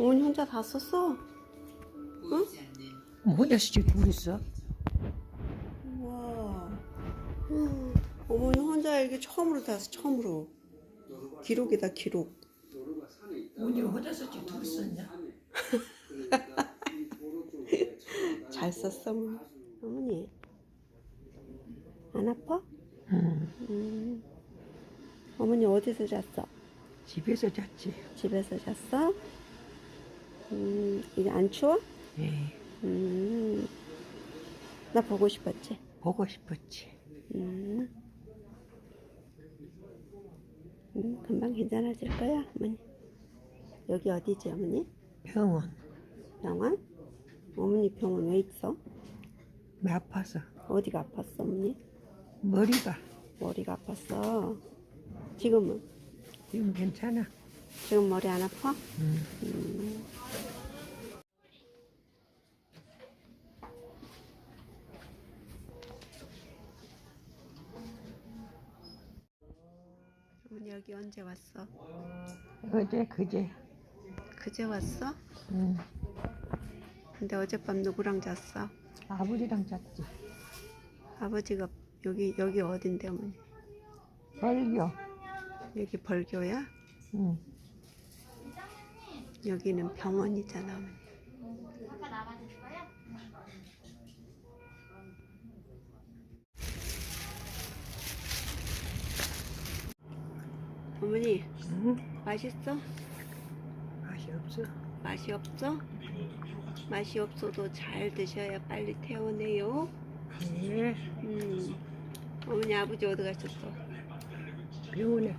어머니 혼자 다 썼어? 뭐냐 수지 둘 있어? 우와. 음, 어머니 혼자 이게 처음으로 다 썼어, 처음으로. 기록이다, 기록. 언니 혼자 썼지 둘 썼냐? 잘 썼어, 어머니. 어머니. 안 아파? 응 음. 어머니 어디서 잤어? 집에서 잤지 집에서 잤어? 음, 이제 안 추워? 예 음. 나 보고 싶었지? 보고 싶었지 음. 음, 금방 괜찮아질 거야, 어머니. 여기 어디지, 어머니? 병원 병원? 어머니 병원 왜 있어? 매 아파서 어디가 아팠어, 어머니? 머리가 머리가 아팠어. 지금은? 지금 괜찮아 지금 머리 안 아파? 응. 음. 여기 언제 왔어? 어제 그제 그제 왔어? 응. 근데 어젯밤 누구랑 잤어? 아버지랑 잤지 아버지가 여기 여기 어딘데 어머니? 벌교 여기 벌교야? 응. 여기는 병원이잖아 어머니. 어머니 응? 맛있어? 맛이 없어 맛이 없어? 맛이 없어도 잘 드셔야 빨리 태어내요. 예 음. 어머니 아버지 어디 가셨어? 병원에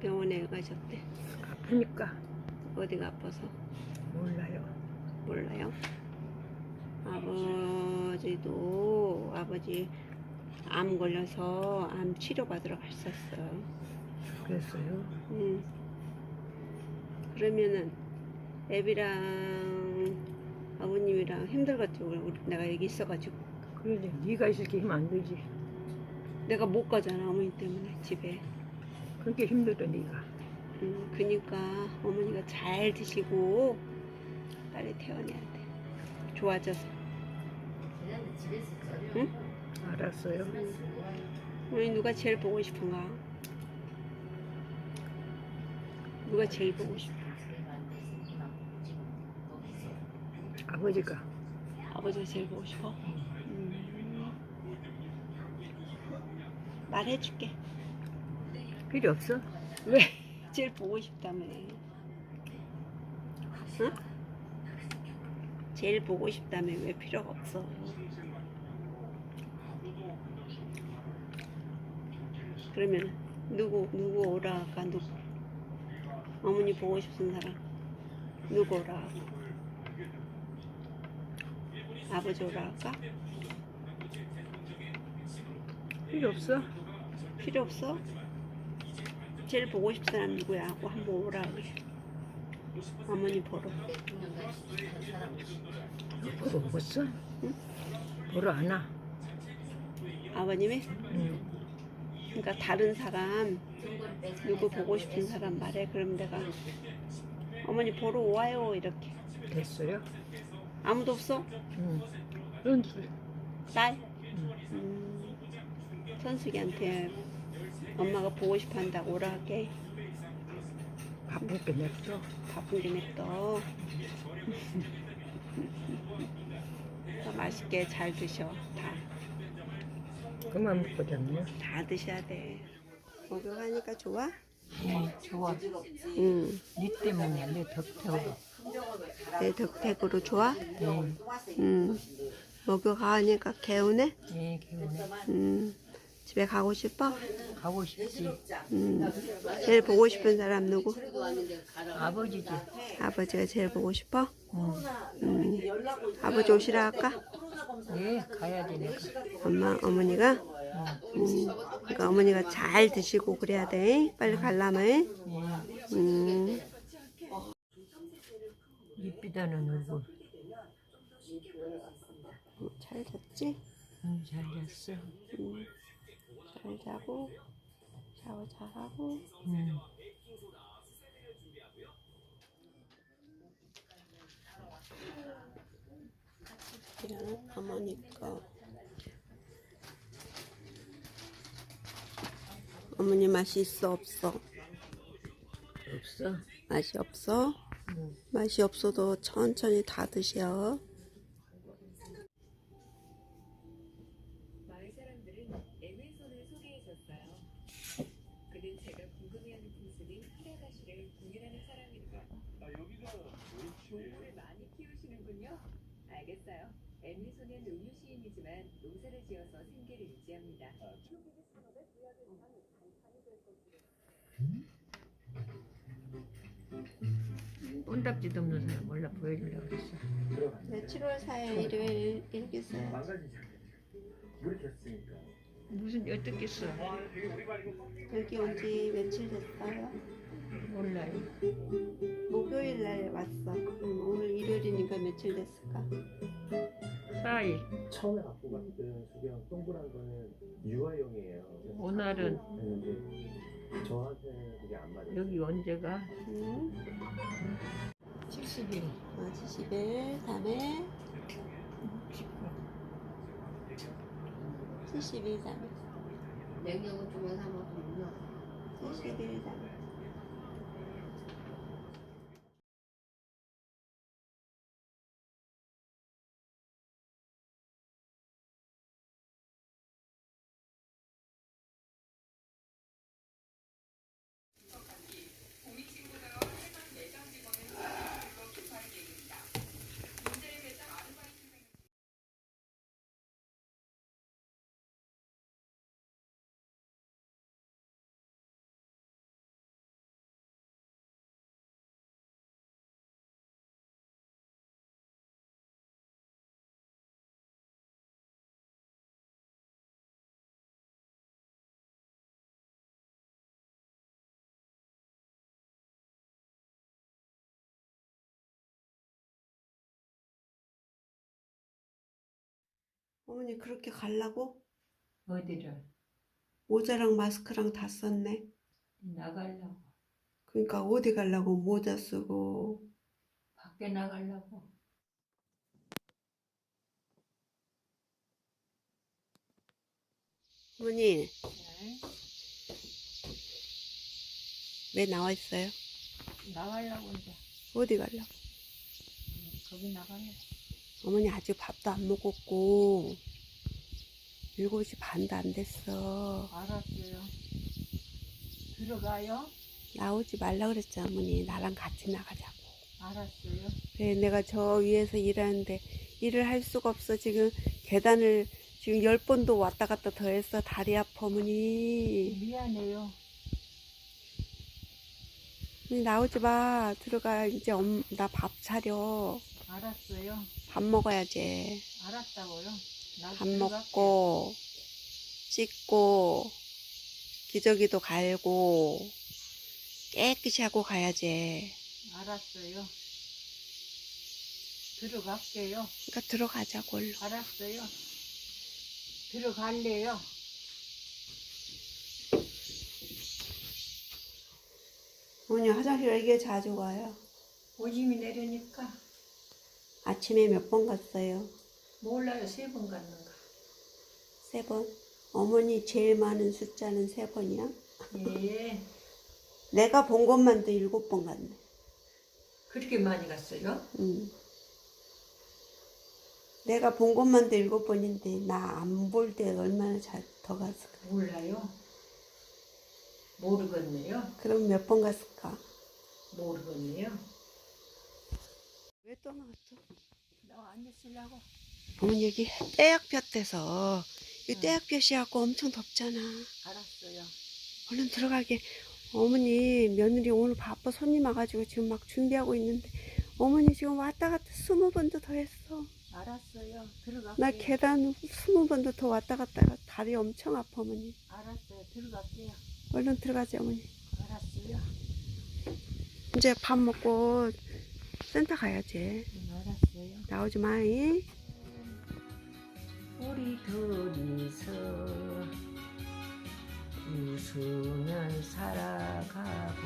병원에 가셨대. 아프니까 어디가 아파서 몰라요 몰라요? 아버지도 아버지 암 걸려서 암 치료 받으러 갔었어요. 그랬어요 음. 그러면은 애비랑 아버님이랑 힘들겠죠. 우리 내가 여기 있어가지고 그러지 네가 있을 게 힘 안 들지 내가 못 가잖아 어머니 때문에 집에. 그렇게 힘들어 네가 음, 그니까 어머니가 잘 드시고 빨리 태어나야 돼. 좋아져서. 응? 알았어요 어머니 누가 제일 보고 싶은가? 누가 제일 보고 싶어? 아버지가 아버지가 제일 보고 싶어? 음. 말해줄게. 필요 없어 왜? 제일 보고 싶다며. 응? 제일 보고 싶다며 왜 필요가 없어? 그러면 누구 누구 오라 할까 누구? 어머니 보고 싶은 사람 누구 오라 하고? 아버지 오라 할까? 필요 없어 필요 없어? 제일 보고 싶은 사람 누구야? 하고 한번 오라 그래. 어머니 보러. 보러 오겠어? 응? 보러 안 와? 아버님이? 응. 그러니까 다른 사람 누구 보고 싶은 사람 말해. 그럼 내가 어머니 보러 와요 이렇게. 됐어요? 아무도 없어? 응. 딸? 응. 음, 선숙이한테 엄마가 보고 싶어 한다고 오라 할게. 바쁘게 냈어 바쁜 게 냅둬. 맛있게 잘 드셔. 다. 그만 먹고 잤네 다 드셔야 돼. 목욕하니까 좋아? 응 좋아 응. 니 때문에 내 덕태우고 내 덕택으로 좋아? 응. 응. 목욕하니까 개운해? 예 기운에 응. 집에 가고 싶어? 가고 싶지 응. 제일 보고 싶은 사람 누구? 아버지지 아버지가 제일 보고 싶어? 응. 응. 아버지 오시라 할까? 예 가야 되니까 엄마, 어머니가? 응. 응. 그러니까 어머니가 잘 드시고 그래야 돼. 빨리 가려면. 예. 응. 이쁘다는 얼굴 잘 잤지? 응, 잘 잤어 응. 잘 자고 샤워 잘하고 응. 이런 어머니까 어머니 맛이 있어 없어? 없어. 맛이 없어? 응. 맛이 없어도 천천히 다 드셔. 마을 사람들은 에메손을 소개해줬어요. 그는 제가 궁금해하는 풍습인 히라가시를 공유하는 사람입니다. 동물을 많이 키우시는군요. 알겠어요. 에메손은 음유 시인이지만 농사를 지어서 생계를 유지합니다. 온답지도 없는 사람 몰라 보여주려고 그랬어. 네, 7월 4일 일요일. 물이 겼으니까. 무슨 어떻게 써? 여기 온 지 며칠 됐어요? 몰라요. 목요일 날 왔어. 음, 오늘 일요일이니까 며칠 됐을까? 싸이. 처음에 갖고 갔던 수경 동그란 거는 유아용이에요. 오늘은 저한테는 그게 안 맞아요. 여기 언제가? 음, 70일. 아, 70일, 다음에 70일, 다음에 냉장고 주문 사 먹으면 70일, 다음에 어머니 그렇게 갈라고? 어디를? 모자랑 마스크랑 다 썼네. 나가려고. 그러니까 어디 가려고 모자 쓰고 밖에 나가려고. 어머니 왜 나와 있어요? 나가려고 이제. 어디 가려고? 거기 나가려고. 어머니 아직 밥도 안 먹었고 7시 반도 안 됐어. 알았어요. 들어가요? 나오지 말라 그랬죠 어머니. 나랑 같이 나가자고. 알았어요. 그래 내가 저 위에서 일하는데 일을 할 수가 없어. 지금 계단을 지금 열 번도 왔다 갔다 더 했어. 다리 아파 어머니. 미안해요. 나오지 마. 들어가. 이제 나밥 차려 알았어요. 밥 먹어야지 알았다고요. 밥. 먹고 씻고 기저귀도 갈고 깨끗이 하고 가야지 알았어요. 들어갈게요. 그러니까 들어가자고 얼른 알았어요. 들어갈래요. 어머니 화장실 왜 이렇게 자주 와요? 오줌이 내려니까 아침에 몇 번 갔어요? 몰라요. 세 번 갔는가. 세 번? 어머니 제일 많은 숫자는 세 번이야? 예. 내가 본 것만도 일곱 번 갔네. 그렇게 많이 갔어요? 응. 내가 본 것만도 일곱 번인데 나 안 볼 때 얼마나 잘 더 갔을까? 몰라요. 모르겠네요. 그럼 몇 번 갔을까? 모르겠네요. 왜 또 나왔어? 나 앉았으려고. 어머니 여기 떼약볕에서 이 응. 떼약볕이갖고 엄청 덥잖아. 알았어요. 얼른 들어가게. 어머니 며느리 오늘 바빠 손님 와가지고 지금 막 준비하고 있는데 어머니 지금 왔다 갔다 스무 번도 더 했어. 알았어요. 들어갈게요. 나 계단 스무 번도 더 왔다 갔다 가 다리 엄청 아파 어머니. 알았어요. 들어갈게요. 얼른 들어가지 어머니. 알았어요. 이제 밥 먹고 센터 가야지. 응, 알았어요. 나오지 마이. 우리 둘이서 웃으면 살아가보자.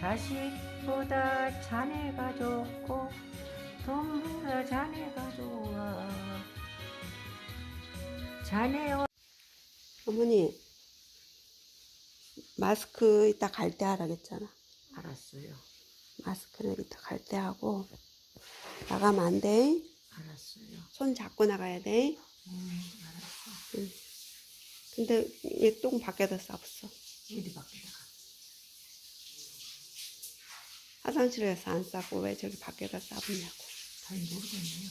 자식보다 자네가 좋고 돈보다 자네가 좋아 자네와 어머니 마스크 이따 갈 때 하라겠잖아. 알았어요 마스크는 이따 갈 때 하고 나가면 안 돼. 알았어요 손 잡고 나가야 돼. 음 알았어 근데 얘 똥 밖에다 싸웠어. 어디 밖에다가 화장실에서 안 싸고 왜 저기 밖에다 싸우냐고. 잘 모르겠네요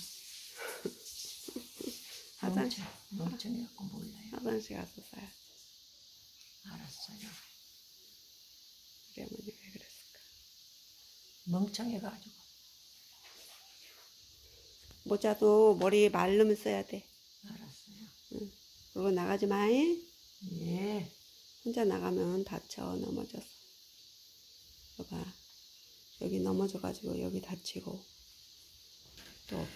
화장실, 멍청, 멍청해갖고 몰라요 화장실 가서 싸야 돼. 알았어요 우리 어머니 왜 그랬을까. 멍청해가지고 모자도 머리 말르면 써야 돼. 알았어요 그리고 나가지 마. 잉? 예 혼자 나가면 다쳐 넘어져서. 봐봐. 여기 넘어져가지고 여기 다치고 또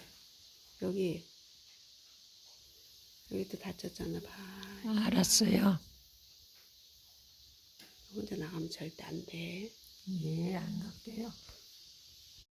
여기 여기도 다쳤잖아. 봐. 알았어요 혼자 나가면 절대 안 돼. 예 안 갈게요